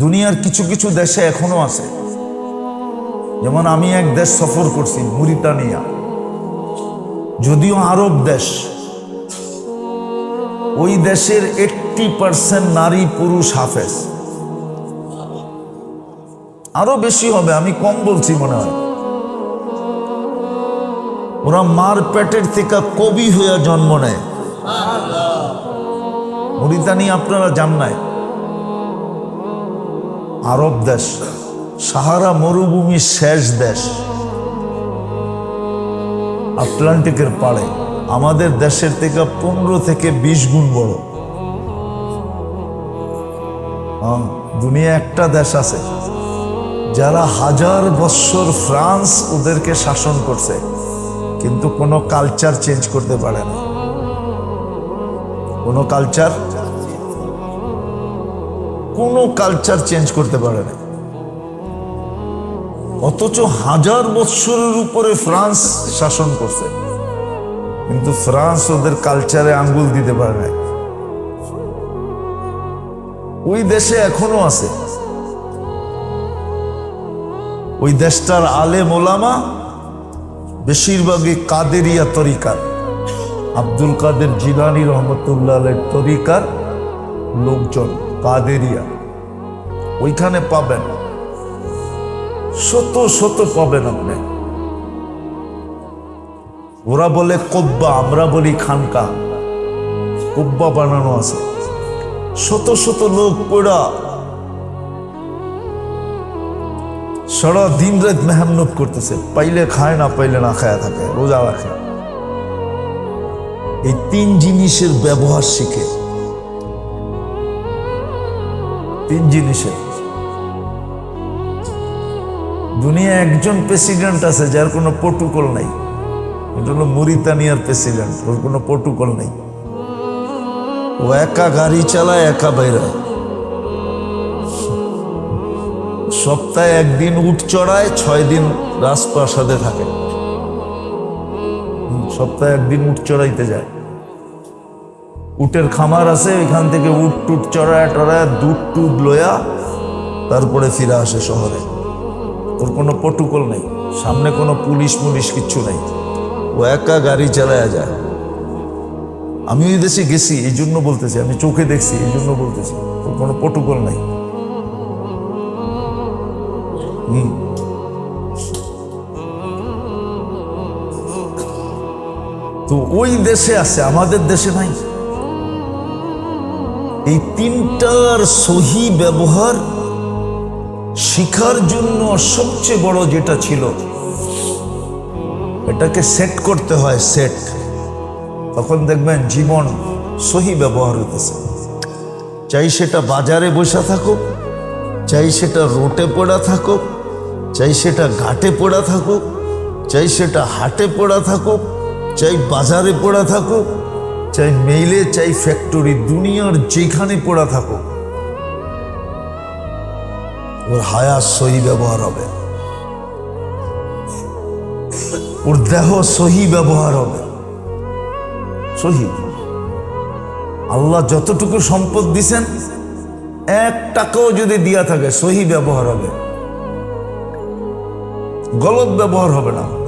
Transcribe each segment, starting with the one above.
দুনিয়ার কিছু কিছু দেশে এখনও আছে। যেমন আমি এক দেশ সফর করছি মুরিতানিয়া যদিও আরব দেশ, ওই দেশের এইটটি পার্সেন্ট নারী, পুরুষ, হাফেজ। আরও বেশি হবে, আমি কম বলছি মনে হয়। ওরা মার পেটের থেকে কবি হইয়া জন্ম নেয়। মরিতানি আপনারা জান নাই। আরব দেশ, সাহারা মরুভূমির শেষ দেশ। আটলান্টিকের পাড়ে, আমাদের দেশের থেকে পনেরো থেকে বিশ গুণ বড়। দুনিয়া একটা দেশ আছে, যারা হাজার বৎসর ফ্রান্স ওদেরকে শাসন করছে, কিন্তু কোনো কালচার চেঞ্জ করতে পারে না। কোনো কালচার কোনো কালচার চেঞ্জ করতে পারে না। অথচ হাজার বৎসরের উপরে ফ্রান্স শাসন করছে। কিন্তু ফ্রান্স ওদের কালচারে আঙ্গুল দিতে পারে না ওই দেশে এখনও আছে। ওই দেশটার আলে মোলামা বেশিরভাগই কাদেরিয়া তরিকার। আব্দুল কাদের জিলানি রহমতুল্লাহ তরিকার লোকজন কাদেরিয়া। ওইখানে পাবেন। শত শত পাবেন আপনি। ওরা বলে কব্বা, আমরা বলি খানকা। কব্বা বানানো আছে। শত শত লোক পড়া। সারা দিন রাত মেহনত করতেছে। পাইলে খায়, না পাইলে না খায় থাকে, রোজা রাখে। এই তিন জিনিসের ব্যবহার শিখে। তিন জিনিসের। দুনিয়া একজন প্রেসিডেন্ট আছে যার কোনো প্রোটোকল নাই। এটা হলো মুরিতানিয়ার প্রেসিডেন্ট ওর কোনো প্রোটোকল নেই। ও একা গাড়ি চালায়, একা বাইরায় সপ্তাহে একদিন উঠ চড়ায়, ছয় দিন রাজপ্রাসাদে থাকে। সপ্তাহে একদিন উঠ চড়াইতে যায়। উটের খামার আছে, ওইখান থেকে উট টুট চড়ায়, টড়ায়, দুধ টুধ লয়া তারপরে ফিরে আসে শহরে। ওর কোনো প্রটোকল নেই। সামনে কোনো পুলিশ মুলিশ কিচ্ছু নেই। ও একা গাড়ি চালায়া যায়। আমি ওই দেশে গেছি, এই জন্য বলতেছি, আমি চোখে দেখছি, এই জন্য বলতেছি ওর কোনো প্রটোকল নাই। তো ওই দেশে আছে, আমাদের দেশে নাই। এই তিনটার সহি ব্যবহার শিখার জন্য সবচেয়ে বড় যেটা ছিল, এটাকে সেট করতে হয় সেট তখন দেখবেন জীবন সহি ব্যবহার হইতেছে। চাই সেটা বাজারে বসে থাকুক, চাই সেটা রোটে পড়া থাকুক, চাই সেটা ঘাটে পড়া থাকুক, চাই সেটা হাটে পড়া থাকুক, চাই বাজারে পড়া থাকুক, চাই মেইলে চাই ফ্যাক্টরি দুনিয়ার যেখানে পড়া থাকুক। ওর হায়া সহি ব্যবহার হবে। ওর দেহ সহি ব্যবহার হবে। সহি। আল্লাহ যতটুকু সম্পদ দিছেন, এক টাকাও যদি দিয়া থাকে, সহি ব্যবহার হবে। গলত ব্যবহার হবে না।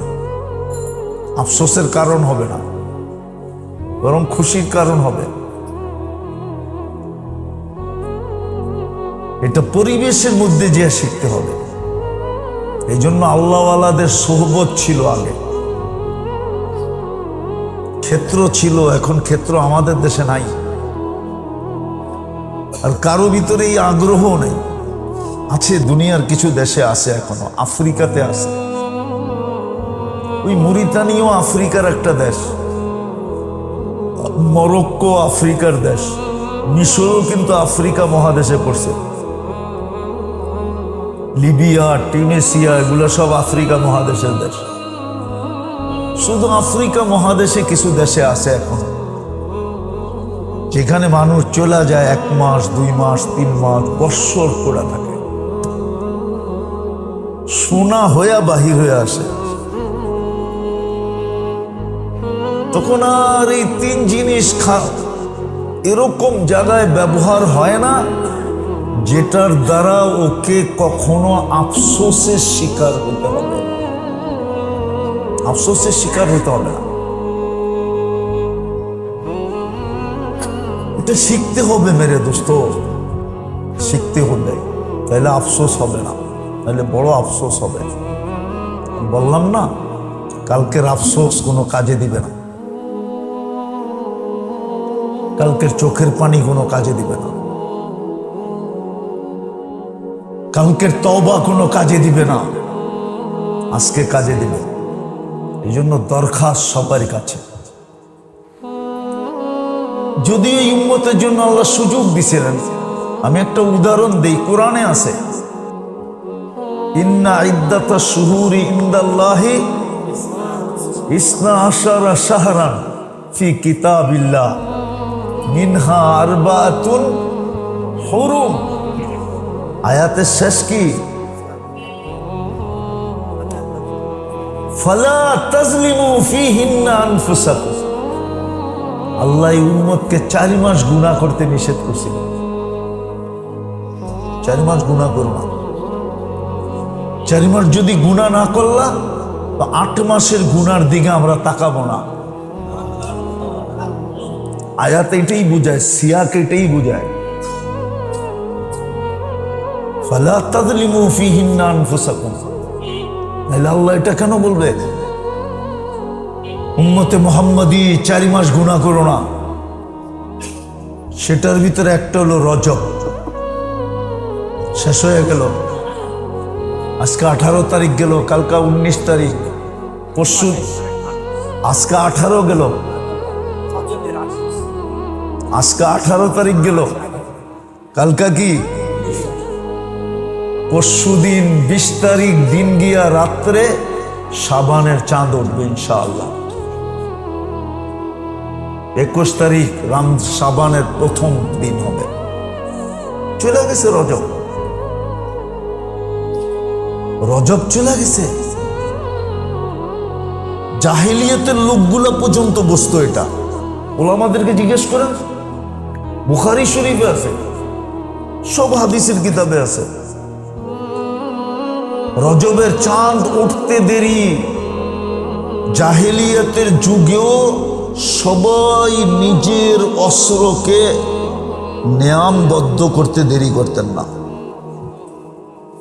আফসোসের কারণ হবে না। বরং খুশির কারণ হবে। এটা পরিবেশের মধ্যে যে শিখতে হবে। এই জন্য আল্লাহওয়ালাদের সোহবত ছিল আগে। ক্ষেত্র ছিল, এখন ক্ষেত্র আমাদের দেশে নাই। আর কারও ভিতরে এই আগ্রহ নেই। আছে, দুনিয়ার কিছু দেশে আছে এখনও, আফ্রিকাতে আছে। ওই মুরিতানিও আফ্রিকার একটা দেশ। মরক্কো আফ্রিকার দেশ। মিশরও কিন্তু আফ্রিকা মহাদেশে পড়ছে। লিবিয়া টিউনেসিয়া এগুলো সব আফ্রিকা মহাদেশের দেশ। শুধু আফ্রিকা মহাদেশে কিছু দেশে আছে এখন। যেখানে মানুষ চলে যায় এক মাস, দুই মাস, তিন মাস, বৎসর পড়া থাকে। সোনা হইয়া বাহির হয়ে আসে। তখন আর এই তিন জিনিস খা এরকম জায়গায় ব্যবহার হয় না। যেটার দ্বারা ওকে কখনো আফসোসের শিকার হতে হবে। আফসোসের শিকার হতে হবে না। এটা শিখতে হবে মেরে দোস্ত। শিখতে হবে। তাহলে আফসোস হবে না। তাহলে বড় আফসোস হবে। বললাম না, কালকের আফসোস কোনো কাজে দিবে না। কালকের চোখের পানি কোনো কাজে দিবে না। কালকের তওবা কোনো কাজে দিবে না। আজকে কাজে দিবে। এই জন্য দরখাস্ত সবার কাছে। যদি এই উম্মতের জন্য আল্লাহ সুযোগ দিছিলেন, আমি একটা উদাহরণ দেই, কোরআনে আছে, ইন্না ইদ্দাতা শুহুরি ইন্দাল্লাহি ইসনা আশারা শাহরান ফি কিতাবিল্লাহ মিনহা আরবাতুন হুরুম। আয়াতের শেষ কি? ফালা তাজলিমু ফিহিন্না আল্লাহ উম্মতকে চারি মাস গুনাহ করতে নিষেধ করছিল। চারি মাস গুনাহ করো না। চারি মাস যদি গুনাহ না করলা, তো আট মাসের গুনার দিকে আমরা তাকাবো না। আয়াত এটাই বুঝায়, সিয়াক এটাই বুঝায়। ফালা তাদলিমু ফিহিন্না আনফুসাকুম। আল্লাহ এটা কেন বলবে? উম্মতে মোহাম্মদী চারি মাস গুণা করো না। সেটার ভিতরে একটা হলো রজব। শেষ হয়ে গেল। আজকে আঠারো তারিখ গেল, কালকা উনিশ তারিখ। পরশু, আজকে আঠারো গেল। আজকে আঠারো তারিখ গেল। কালকা কি? পরশু দিন বিশ তারিখ দিন গিয়া রাত্রে সাবানের চাঁদ উঠবে ইনশাআল্লাহ। একুশ তারিখ রাম সাবানের প্রথম দিন হবে। চলে গেছে রজব। রজব চলে গেছে। জাহিলিয়তের লোকগুলো পর্যন্ত বসতো এটা। ওলামাদেরকে জিজ্ঞেস করেন, বুখারি শরীফে আছে, সব হাদিসের কিতাবে আছে। রজবের চাঁদ উঠতে দেরি। জাহেলিয়াতের যুগেও সবাই নিজের অস্ত্রকে নিয়ামবদ্ধ করতে দেরি করতেন না।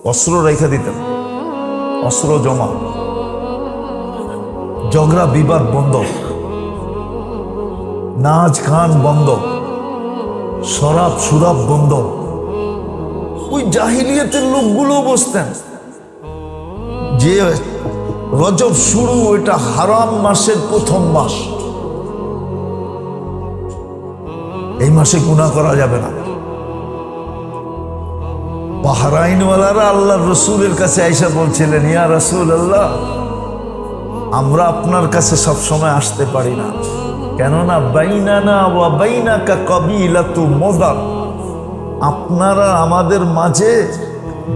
অস্ত্র রেখে দিতেন, অস্ত্র জমা। ঝগড়া, বিবাদ বন্ধ। নাচ গান বন্ধ। শরাব, সুরাব বন্ধ। ওই জাহিলিয়াতের লোকগুলো বসতেন। যে রজব শুরু, এটা হারাম মাসের প্রথম মাস। এই মাসে গুণা করা যাবে না। বাহরাইনওয়ালারা আল্লাহ রসুলের কাছে আইসা বলছিলেন, ইয়া রসুল আল্লাহ আমরা আপনার কাছে সব সময় আসতে পারি না। কেননা বাইনানা ওয়া বাইনাকা কবিলাতু মোদার, আপনারা আমাদের মাঝে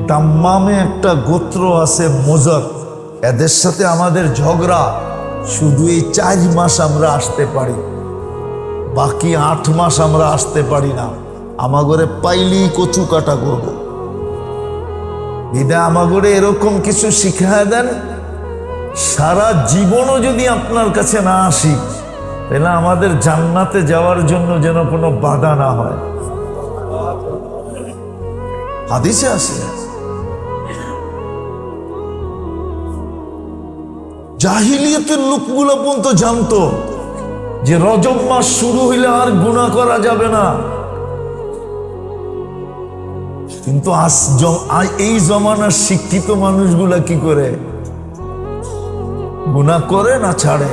দাম্মামে একটা গোত্র আছে মোজর। এদের সাথে আমাদের ঝগড়া। শুধু এই চার মাস আমরা আসতে পারি। বাকি আট মাস আমরা আসতে পারি না। আমাগরে পাইলেই কচু কাটা করব। বিদা আমাগরে এরকম কিছু শিখায় দেন? সারা জীবনও যদি আপনার কাছে না আসি, তাহলে আমাদের জান্নাতে যাওয়ার জন্য যেন কোনো বাধা না হয়। হাদিসে আছে। জাহিলিয়তের লোকগুলো পর্যন্ত জানতো যে রজব মাস শুরু হইলে আর গুণা করা যাবে না। কিন্তু আজ এই জমানার শিক্ষিত মানুষগুলা কি করে? গুণা করে না ছাড়ে?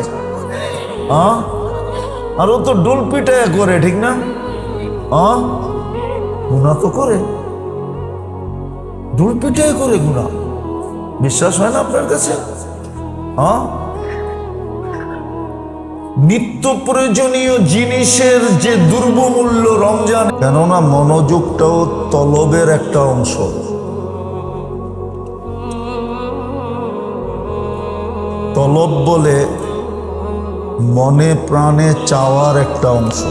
আর ও তো ডোল পিটায় করে, ঠিক না? গুণা তো করে। ডোল পিটায় করে গুণা বিশ্বাস হয় না আপনার কাছে? হ্যাঁ? নিত্য প্রয়োজনীয় জিনিসের যে দুর্বমূল্য রমজান, কেননা মনোযোগটাও তলবের একটা অংশ। তলব বলে মনে প্রাণে চাওয়ার একটা অংশ।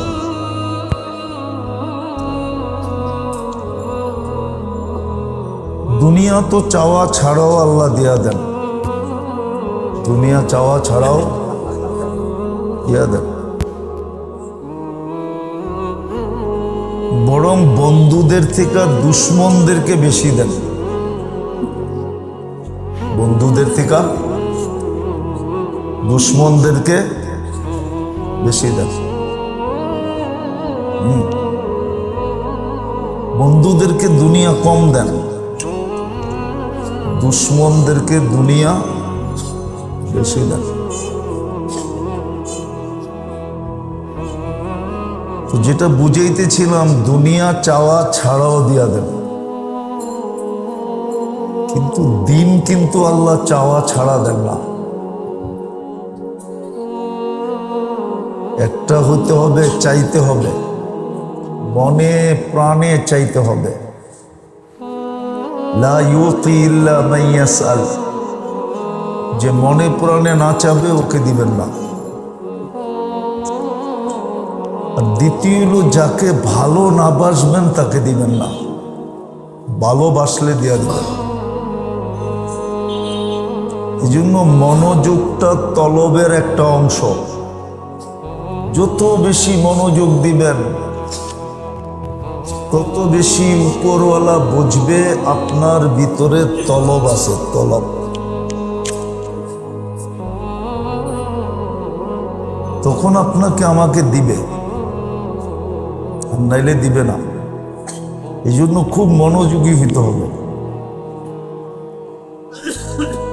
দুনিয়া তো চাওয়া ছাড়াও আল্লাহ দিয়া দেন। দুনিয়া চাওয়া ছাড়াও দিয়া দেন বরং বন্ধুদের থেকে দুশ্মনদেরকে বেশি দেন বন্ধুদের থেকে দুশ্মনদেরকে বেশি দেন। বন্ধুদেরকে দুনিয়া কম দেন দুশ্মনদেরকে দুনিয়া তো যেটা বুঝাইতেছিলাম, দুনিয়া চাওয়া ছাড়াও দিয়া দেন কিন্তু দিন কিন্তু আল্লাহ চাওয়া ছাড়া দেন না। একটা হতে হবে, চাইতে হবে। মনে প্রাণে চাইতে হবে। লা ইউতি ইল্লা ইয়াসআল। যে মনে প্রাণে না চাবে ওকে দিবেন না। আর দ্বিতীয় যাকে ভালো না বাসবেন তাকে দিবেন না। ভালোবাসলে দেওয়া দিবেন। এই জন্য মনোযোগটা তলবের একটা অংশ। যত বেশি মনোযোগ দিবেন, তত বেশি উপরওয়ালা বুঝবে আপনার ভিতরে তলব আছে, তলব। তখন আপনাকে আমাকে দিবে। নাইলে দিবে না। এই জন্য খুব মনোযোগী হইতে হবে।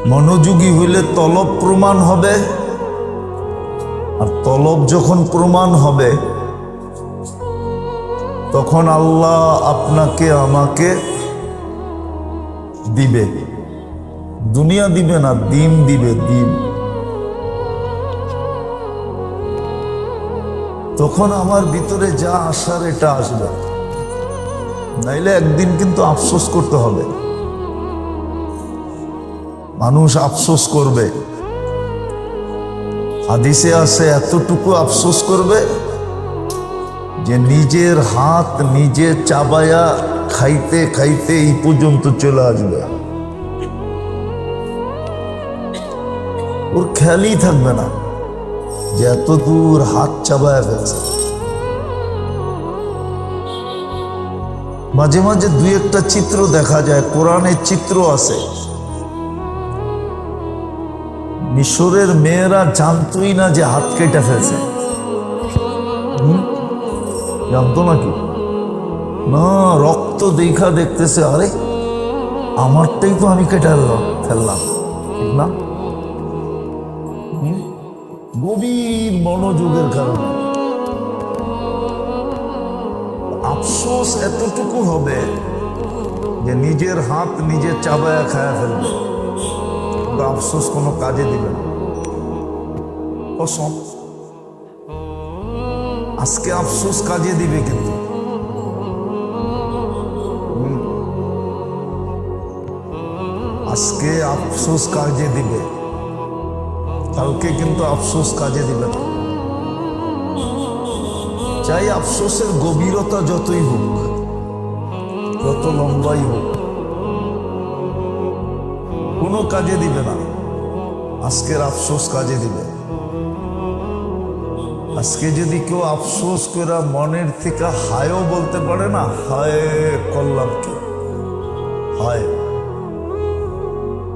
মনোযোগী হইলে তলব প্রমাণ হবে। আর তলব যখন প্রমাণ হবে, তখন আল্লাহ আপনাকে, আমাকে দিবে। দুনিয়া দিবে না, দিন দিবে, দিন। তখন আমার ভিতরে যা আসার এটা আসবে। নাইলে একদিন কিন্তু আফসোস করতে হবে। মানুষ আফসোস করবে। হাদিসে আছে, এতটুকু আফসোস করবে যে নিজের হাত নিজে চাবায়া খাইতে খাইতে এই পর্যন্ত চলে আসবে। ওর খেয়ালই থাকবে না। যে এত দূর হাত চাবায়া ফেলছে। মাঝে মাঝে দুই একটা চিত্র দেখা যায় কোরআনের চিত্র আছে। মিশরের মেয়েরা জানতোই না যে হাত কেটে ফেলছে? জানতো নাকি? না, রক্ত দেখা দেখতেছে, আরে, আমারটাই তো আমি কেটে ফেললাম, ঠিক না? গভীর মনোযোগের কারণে। আফসোস এতটুকু হবে যে নিজের হাত নিজে চাবায়া খায়া ফেলবে। আফসোস কোনো কাজে দিবে না। আজকে আফসোস কাজে দিবে কিন্তু। আজকে আফসোস কাজে দিবে। কালকে কিন্তু আফসোস কাজে দিবে না। চাই আফসোসের গভীরতা যতই হোক, যত লম্বাই হোক, কোনো কাজে দিবে না। আজকের আফসোস কাজে দিবে। আজকে যদি কেউ আফসোস করে মনের থেকে হায়ও বলতে পারে না, হায় করলাম কি হায়।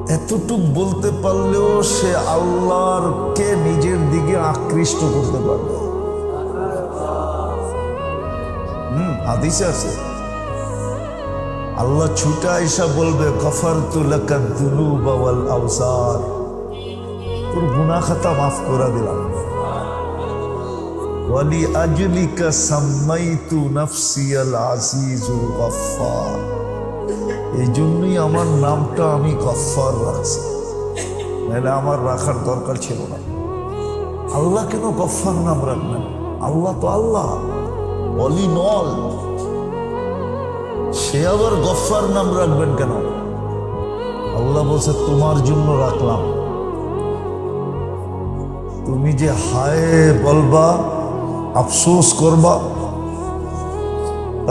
এতটুক বলতে পারলেও সে আল্লাহর কে নিজের দিকে আকৃষ্ট করতে পারবে। হুম, হাদিসে আছে। আল্লাহ ছুটা এসা বলবে কফার তুলাকা দুলু বাওয়াল আওসার। তোর গুনা খাতা মাফ করে দিলাম। ওয়ালি আজলিকা সাম্মাইতু নাফসিয়াল আজিজুল গফফার। এই জন্যই আমার নামটা আমি গফফার রাখছি। নাহলে আমার রাখার দরকার ছিল না। আল্লাহ কেন গফফার নাম রাখবেন? আল্লাহ তো আল্লাহ। অলি নল সে আবার গফফার নাম রাখবেন কেন? আল্লাহ বলছে, তোমার জন্য রাখলাম। তুমি যে হায় বলবা, আফসোস করবা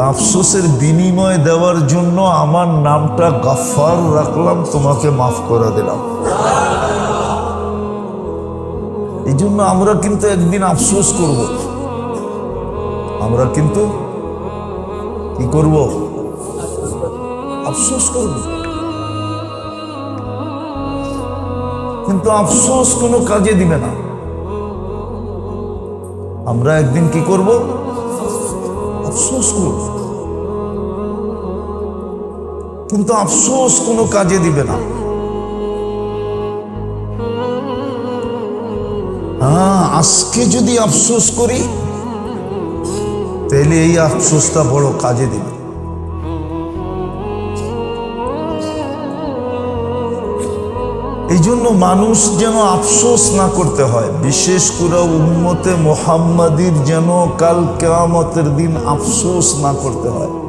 আফসোসের বিনিময় দেওয়ার জন্য আমার নামটা গাফার রাখলাম, তোমাকে মাফ করে দিলাম। এই জন্য আমরা কিন্তু একদিন আফসোস করব। আমরা কিন্তু কি করব? আফসোস করব। কিন্তু আফসোস কোনো কাজে দিবে না। আমরা একদিন কি করব? আফসোস করব কিন্তু আফসোস কোনো কাজে দিবে না। হ্যাঁ আজকে যদি আফসোস করি, তাহলে এই আফসোসটা বড় কাজে দিবে। এই জন্য মানুষ যেন আফসোস না করতে হয়। বিশেষ করে উম্মতে মোহাম্মদীর যেন কাল কেয়ামতের দিন আফসোস না করতে হয়।